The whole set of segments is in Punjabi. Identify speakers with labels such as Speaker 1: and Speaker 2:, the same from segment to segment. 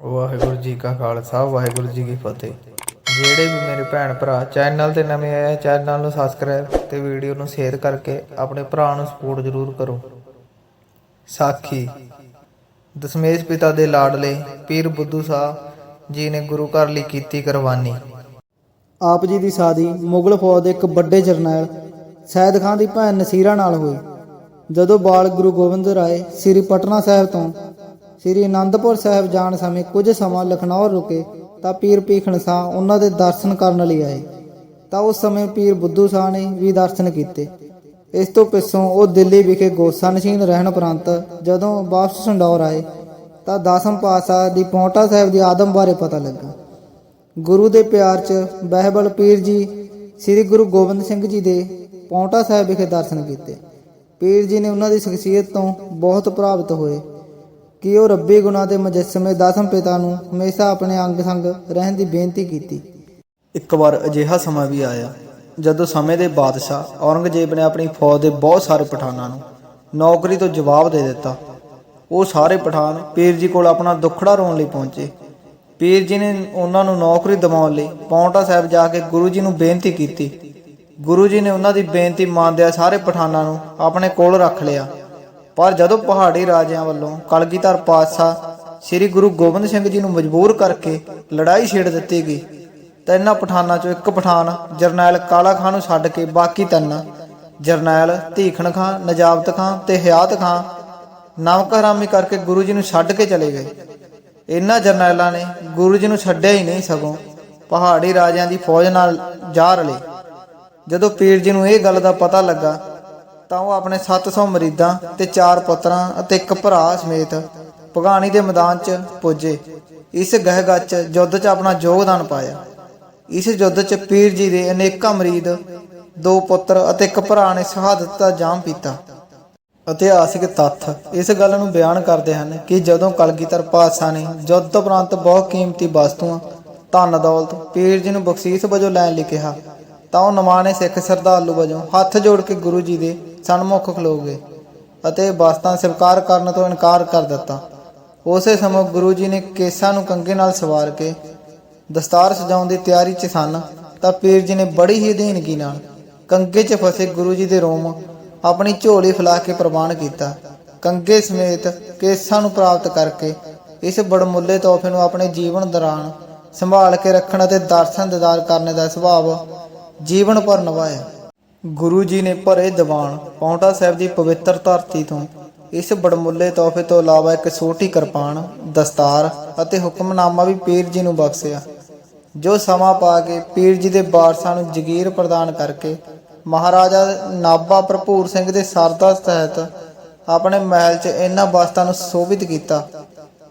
Speaker 1: ਵਾਹਿਗੁਰੂ ਜੀ ਕਾ ਖਾਲਸਾ ਵਾਹਿਗੁਰੂ ਜੀ ਕੀ ਫਤਿਹ। ਜਿਹੜੇ ਵੀ ਮੇਰੇ ਭੈਣ ਭਰਾ ਚੈਨਲ ਤੇ ਨਵੇਂ ਆਏ ਆ, ਚੈਨਲ ਨੂੰ ਸਬਸਕ੍ਰਾਈਬ ਤੇ ਵੀਡੀਓ ਨੂੰ ਸ਼ੇਅਰ ਕਰਕੇ ਆਪਣੇ ਭਰਾ ਨੂੰ ਸਪੋਰਟ ਜ਼ਰੂਰ ਕਰੋ। ਸਾਖੀ ਦਸ਼ਮੇਸ਼ ਪਿਤਾ ਦੇ ਲਾਡਲੇ ਪੀਰ ਬੁੱਧੂ ਸਾਹਿਬ ਜੀ ਨੇ ਗੁਰੂ ਘਰ ਲਈ ਕੀਤੀ ਕੁਰਬਾਨੀ।
Speaker 2: ਆਪ ਜੀ ਦੀ ਸਾਦੀ ਮੁਗਲ ਫੌਜ ਦੇ ਇੱਕ ਵੱਡੇ ਜਰਨੈਲ ਸੈਦ ਖਾਨ ਦੀ ਭੈਣ ਨਸੀਰਾ ਨਾਲ ਹੋਈ। ਜਦੋਂ ਬਾਲ ਗੁਰੂ ਗੋਬਿੰਦ ਰਾਏ ਸ੍ਰੀ ਪਟਨਾ ਸਾਹਿਬ ਤੋਂ ਸ੍ਰੀ ਅਨੰਦਪੁਰ ਸਾਹਿਬ ਜਾਣ ਸਮੇਂ ਕੁਝ ਸਮਾਂ ਲਖਨੌਰ ਰੁਕੇ ਤਾਂ ਪੀਰ ਭੀਖਣ ਸਾਹ ਉਹਨਾਂ ਦੇ ਦਰਸ਼ਨ ਕਰਨ ਲਈ ਆਏ। ਤਾਂ ਉਸ ਸਮੇਂ ਪੀਰ ਬੁੱਧੂ ਸਾਹ ਨੇ ਵੀ ਦਰਸ਼ਨ ਕੀਤੇ। ਇਸ ਤੋਂ ਪਿੱਛੋਂ ਉਹ ਦਿੱਲੀ ਵਿਖੇ ਗੋਸਾ ਨਸ਼ੀਨ ਰਹਿਣ ਉਪਰੰਤ ਜਦੋਂ ਵਾਪਸ ਸੰਡੌਰ ਆਏ ਤਾਂ ਦਸਮ ਪਾਤਸ਼ਾਹ ਦੀ ਪੌਂਟਾ ਸਾਹਿਬ ਦੀ ਆਦਮ ਬਾਰੇ ਪਤਾ ਲੱਗਾ। ਗੁਰੂ ਦੇ ਪਿਆਰ 'ਚ ਬਹਿਬਲ ਪੀਰ ਜੀ, ਸ੍ਰੀ ਗੁਰੂ ਗੋਬਿੰਦ ਸਿੰਘ ਜੀ ਦੇ ਪੌਂਟਾ ਸਾਹਿਬ ਵਿਖੇ ਦਰਸ਼ਨ ਕੀਤੇ। ਪੀਰ ਜੀ ਨੇ ਉਹਨਾਂ ਦੀ ਸ਼ਖਸੀਅਤ ਤੋਂ ਬਹੁਤ ਪ੍ਰਭਾਵਿਤ ਹੋਏ। ਕਿ ਉਹ ਰੱਬੀ ਗੁਣਾਂ ਦੇ ਮੁਜੱਸਮੇ ਦਸਮ ਪਿਤਾ ਨੂੰ ਹਮੇਸ਼ਾ ਆਪਣੇ ਅੰਗ ਸੰਗ ਰਹਿਣ ਦੀ ਬੇਨਤੀ ਕੀਤੀ।
Speaker 3: ਇੱਕ ਵਾਰ ਅਜਿਹਾ ਸਮਾਂ ਵੀ ਆਇਆ, ਜਦੋਂ ਸਮੇਂ ਦੇ ਬਾਦਸ਼ਾਹ ਔਰੰਗਜ਼ੇਬ ਨੇ ਆਪਣੀ ਫੌਜ ਦੇ ਬਹੁਤ ਸਾਰੇ ਪਠਾਨਾਂ ਨੂੰ ਨੌਕਰੀ ਤੋਂ ਜਵਾਬ ਦੇ ਦਿੱਤਾ। ਉਹ ਸਾਰੇ ਪਠਾਨ ਪੀਰ ਜੀ ਕੋਲ ਆਪਣਾ ਦੁੱਖੜਾ ਰੋਣ ਲਈ ਪਹੁੰਚੇ। ਪੀਰ ਜੀ ਨੇ ਉਹਨਾਂ ਨੂੰ ਨੌਕਰੀ ਦਿਵਾਉਣ ਲਈ ਪੌਂਟਾ ਸਾਹਿਬ ਜਾ ਕੇ ਗੁਰੂ ਜੀ ਨੂੰ ਬੇਨਤੀ ਕੀਤੀ। ਗੁਰੂ ਜੀ ਨੇ ਉਹਨਾਂ ਦੀ ਬੇਨਤੀ ਮੰਨਦਿਆਂ ਸਾਰੇ ਪਠਾਨਾਂ ਨੂੰ ਆਪਣੇ ਕੋਲ ਰੱਖ ਲਿਆ। ਪਰ ਜਦੋਂ ਪਹਾੜੀ ਰਾਜਿਆਂ ਵੱਲੋਂ ਕਲਗੀਧਰ ਪਾਤਸ਼ਾਹ ਸ੍ਰੀ ਗੁਰੂ ਗੋਬਿੰਦ ਸਿੰਘ ਜੀ ਨੂੰ ਮਜਬੂਰ ਕਰਕੇ ਲੜਾਈ ਛੇੜ ਦਿੱਤੀ ਗਈ, ਤਾਂ ਇਹਨਾਂ ਪਠਾਨਾਂ ਚੋਂ ਇੱਕ ਪਠਾਨ ਜਰਨੈਲ ਕਾਲਾ ਖਾਨ ਨੂੰ ਛੱਡ ਕੇ ਬਾਕੀ ਤਿੰਨ, ਜਰਨੈਲ ਧੀਖਣ ਖਾਨ ਨਜਾਬਤ ਖਾਨ ਤੇ ਹਯਾਤ ਖਾਨ ਨਮਕ ਹਰਾਮੀ ਕਰਕੇ ਗੁਰੂ ਜੀ ਨੂੰ ਛੱਡ ਕੇ ਚਲੇ ਗਏ। ਇਹਨਾਂ ਜਰਨੈਲਾਂ ਨੇ ਗੁਰੂ ਜੀ ਨੂੰ ਛੱਡਿਆ ਹੀ ਨਹੀਂ ਸਗੋਂ ਪਹਾੜੀ ਰਾਜਿਆਂ ਦੀ ਫੌਜ ਨਾਲ ਜਾ ਰਲੇ। ਜਦੋਂ ਪੀਰ ਜੀ ਨੂੰ ਇਹ ਗੱਲ ਦਾ ਪਤਾ ਲੱਗਾ ਤਾਂ ਉਹ ਆਪਣੇ 700 ਮਰੀਦਾਂ ਤੇ ਚਾਰ ਪੁੱਤਰਾਂ ਅਤੇ ਇੱਕ ਭਰਾ ਸਮੇਤ ਭਗਾਣੀ ਦੇ ਮੈਦਾਨ 'ਚ ਪੁੱਜੇ। ਇਸ ਗਹਿਗੱਚ ਯੁੱਧ 'ਚ ਆਪਣਾ ਯੋਗਦਾਨ ਪਾਇਆ। ਇਸ ਯੁੱਧ 'ਚ ਪੀਰ ਜੀ ਦੇ ਅਨੇਕਾਂ ਮਰੀਦ, ਦੋ ਪੁੱਤਰ ਅਤੇ ਇੱਕ ਭਰਾ ਨੇ ਸ਼ਹਾਦਤ ਦਾ ਜਾਮ ਪੀਤਾ। ਇਤਿਹਾਸਿਕ ਤੱਥ ਇਸ ਗੱਲ ਨੂੰ ਬਿਆਨ ਕਰਦੇ ਹਨ ਕਿ ਜਦੋਂ ਕਲਗੀਧਰ ਪਾਤਸ਼ਾਹ ਨੇ ਯੁੱਧ ਉਪਰੰਤ ਬਹੁਤ ਕੀਮਤੀ ਵਸਤੂਆਂ, ਧਨ ਦੌਲਤ, ਪੀਰ ਜੀ ਨੂੰ ਬਖਸ਼ੀਸ਼ ਵਜੋਂ ਲੈਣ ਲਈ ਕਿਹਾ, ਤਾਂ ਉਹ ਨਮਾਣੇ ਸਿੱਖ ਸ਼ਰਧਾਲੂ ਵਜੋਂ ਹੱਥ ਜੋੜ ਕੇ ਗੁਰੂ ਜੀ ਦੇ ਸਨਮੁਖ ਖਲੋ ਗਏ ਅਤੇ ਵਸਤਾਂ ਸਵੀਕਾਰ ਕਰਨ ਤੋਂ ਇਨਕਾਰ ਕਰ ਦਿੱਤਾ। ਉਸੇ ਸਮੇਂ ਗੁਰੂ ਜੀ ਨੇ ਕੇਸਾਂ ਨੂੰ ਕੰਗੇ ਨਾਲ ਸਵਾਰ ਕੇ ਦਸਤਾਰ ਸਜਾਉਣ ਦੀ ਤਿਆਰੀ 'ਚ ਸਨ, ਤਾਂ ਪੀਰ ਜੀ ਨੇ ਬੜੀ ਹੀ ਅਧੀਨਗੀ ਨਾਲ ਕੰਗੇ 'ਚ ਫਸੇ ਗੁਰੂ ਜੀ ਦੇ ਰੋਮ ਆਪਣੀ ਝੋਲੀ ਫੈਲਾ ਕੇ ਪ੍ਰਵਾਨ ਕੀਤਾ। ਕੰਗੇ ਸਮੇਤ ਕੇਸਾਂ ਨੂੰ ਪ੍ਰਾਪਤ ਕਰਕੇ ਇਸ ਬੜਮੁੱਲੇ ਤੋਹਫੇ ਨੂੰ ਆਪਣੇ ਜੀਵਨ ਦੌਰਾਨ ਸੰਭਾਲ ਕੇ ਰੱਖਣ ਅਤੇ ਦਰਸ਼ਨ ਦਿਦਾਰ ਕਰਨ ਦਾ ਸੁਭਾਵ ਜੀਵਨ ਭਰ ਨਿਭਾਇਆ। ਗੁਰੂ ਜੀ ਨੇ ਭਰੇ ਦੀਵਾਨ ਪੌਂਟਾ ਸਾਹਿਬ ਦੀ ਪਵਿੱਤਰ ਧਰਤੀ ਤੋਂ ਇਸ ਬੜਮੁੱਲੇ ਤੋਹਫੇ ਤੋਂ ਇਲਾਵਾ ਇੱਕ ਛੋਟੀ ਕਿਰਪਾਨ, ਦਸਤਾਰ ਅਤੇ ਹੁਕਮਨਾਮਾ ਵੀ ਪੀਰ ਜੀ ਨੂੰ ਬਖਸ਼ਿਆ, ਜੋ ਸਮਾਂ ਪਾ ਕੇ ਪੀਰ ਜੀ ਦੇ ਵਾਰਸਾਂ ਨੂੰ ਜਗੀਰ ਪ੍ਰਦਾਨ ਕਰਕੇ ਮਹਾਰਾਜਾ ਨਾਭਾ ਭਰਪੂਰ ਸਿੰਘ ਦੇ ਸਰਦਾ ਤਹਿਤ ਆਪਣੇ ਮਹਿਲ 'ਚ ਇਹਨਾਂ ਵਸਤਾਂ ਨੂੰ ਸੋਭਿਤ ਕੀਤਾ।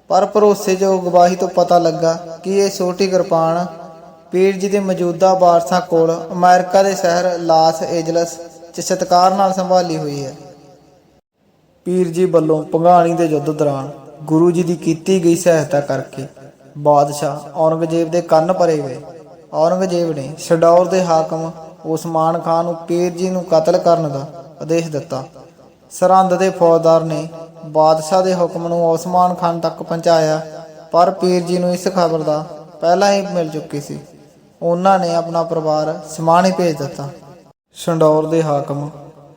Speaker 3: ਪਰ ਭਰੋਸੇਯੋਗ ਗਵਾਹੀ ਤੋਂ ਪਤਾ ਲੱਗਾ ਕਿ ਇਹ ਛੋਟੀ ਕਿਰਪਾਨ ਪੀਰ ਜੀ ਦੇ ਮੌਜੂਦਾ ਵਾਰਸਾਂ ਕੋਲ ਅਮਰੀਕਾ ਦੇ ਸ਼ਹਿਰ ਲਾਸ ਏਜਲਸ 'ਚ ਸਤਿਕਾਰ ਨਾਲ ਸੰਭਾਲੀ ਹੋਈ ਹੈ। ਪੀਰ ਜੀ ਵੱਲੋਂ ਭੰਗਾਣੀ ਦੇ ਯੁੱਧ ਦੌਰਾਨ ਗੁਰੂ ਜੀ ਦੀ ਕੀਤੀ ਗਈ ਸਹਾਇਤਾ ਕਰਕੇ ਬਾਦਸ਼ਾਹ ਔਰੰਗਜ਼ੇਬ ਦੇ ਕੰਨ ਭਰੇ ਗਏ ਔਰੰਗਜ਼ੇਬ ਨੇ ਛਡੌਰ ਦੇ ਹਾਕਮ ਉਸਮਾਨ ਖਾਨ ਨੂੰ ਪੀਰ ਜੀ ਨੂੰ ਕਤਲ ਕਰਨ ਦਾ ਆਦੇਸ਼ ਦਿੱਤਾ। ਸਰਹੰਦ ਦੇ ਫੌਜਦਾਰ ਨੇ ਬਾਦਸ਼ਾਹ ਦੇ ਹੁਕਮ ਨੂੰ ਉਸਮਾਨ ਖਾਨ ਤੱਕ ਪਹੁੰਚਾਇਆ, ਪਰ ਪੀਰ ਜੀ ਨੂੰ ਇਸ ਖਬਰ ਦਾ ਪਹਿਲਾਂ ਹੀ ਮਿਲ ਚੁੱਕੀ ਸੀ। ਉਹਨਾਂ ਨੇ ਆਪਣਾ ਪਰਿਵਾਰ ਸਮਾਣੇ ਭੇਜ ਦਿੱਤਾ। ਸੰਡੌਰ ਦੇ ਹਾਕਮ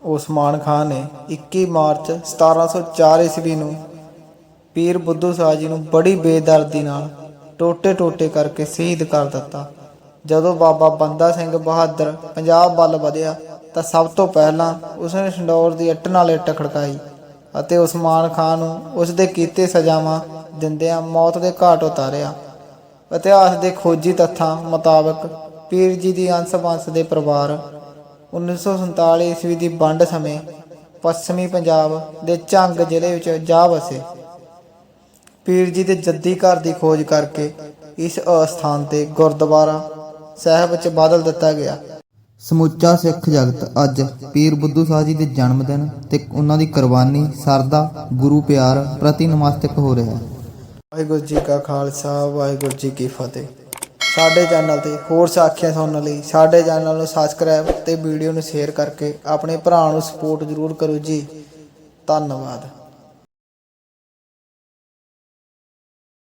Speaker 3: ਉਸਮਾਨ ਖਾਨ ਨੇ 21 ਮਾਰਚ 1704 ਈਸਵੀ ਨੂੰ ਪੀਰ ਬੁੱਧੂ ਸ਼ਾਹ ਜੀ ਨੂੰ ਬੜੀ ਬੇਦਰਦੀ ਨਾਲ ਟੋਟੇ-ਟੋਟੇ ਕਰਕੇ ਸ਼ਹੀਦ ਕਰ ਦਿੱਤਾ। ਜਦੋਂ ਬਾਬਾ ਬੰਦਾ ਸਿੰਘ ਬਹਾਦਰ ਪੰਜਾਬ ਵੱਲ ਵਧਿਆ ਤਾਂ ਸਭ ਤੋਂ ਪਹਿਲਾਂ ਉਸਨੇ ਛੰਡੌਰ ਦੀ ਇੱਟ ਨਾਲ ਇੱਟ ਖੜਕਾਈ ਅਤੇ ਉਸਮਾਨ ਖਾਨ ਨੂੰ ਉਸ ਦੇ ਕੀਤੇ ਸਜ਼ਾਵਾਂ ਦਿੰਦਿਆਂ ਮੌਤ ਦੇ ਘਾਟ ਉਤਾਰਿਆ। ਇਤਿਹਾਸ ਦੇ ਖੋਜੀ ਤੱਥਾਂ ਮੁਤਾਬਕ ਪੀਰ ਜੀ ਦੀ ਅੰਸ਼ ਵੰਸ਼ ਦੇ ਪਰਿਵਾਰ 1947 ਈਸਵੀ ਦੀ ਵੰਡ ਸਮੇਂ ਪੱਛਮੀ ਪੰਜਾਬ ਦੇ ਝੰਗ ਜ਼ਿਲ੍ਹੇ ਵਿੱਚ ਜਾ ਵਸੇ। ਪੀਰ ਜੀ ਦੇ ਜੱਦੀ ਘਰ ਦੀ ਖੋਜ ਕਰਕੇ ਇਸ ਅਸਥਾਨ ਤੇ ਗੁਰਦੁਆਰਾ ਸਾਹਿਬ ਵਿੱਚ ਬਦਲ ਦਿੱਤਾ ਗਿਆ।
Speaker 2: ਸਮੁੱਚਾ ਸਿੱਖ ਜਗਤ ਅੱਜ ਪੀਰ ਬੁੱਧੂ ਸਾਹਿਬ ਜੀ ਦੇ ਜਨਮ ਦਿਨ ਤੇ ਉਹਨਾਂ ਦੀ ਕੁਰਬਾਨੀ, ਸਰਦਾ, ਗੁਰੂ ਪਿਆਰ ਪ੍ਰਤੀ ਨਮਸਤਕ ਹੋ ਰਿਹਾ ਹੈ।
Speaker 3: ਵਾਹਿਗੁਰੂ ਜੀ ਕਾ ਖਾਲਸਾ, ਵਾਹਿਗੁਰੂ ਜੀ ਕੀ ਫਤਿਹ। ਸਾਡੇ ਚੈਨਲ ਤੇ ਹੋਰ ਸਾਖੀਆਂ ਸੁਣਨ ਲਈ ਸਾਡੇ ਚੈਨਲ ਨੂੰ ਸਬਸਕ੍ਰਾਈਬ ਤੇ ਵੀਡੀਓ ਨੂੰ ਸ਼ੇਅਰ ਕਰਕੇ ਆਪਣੇ ਭਰਾ ਨੂੰ ਸਪੋਰਟ ਜ਼ਰੂਰ ਕਰੋ ਜੀ। ਧੰਨਵਾਦ।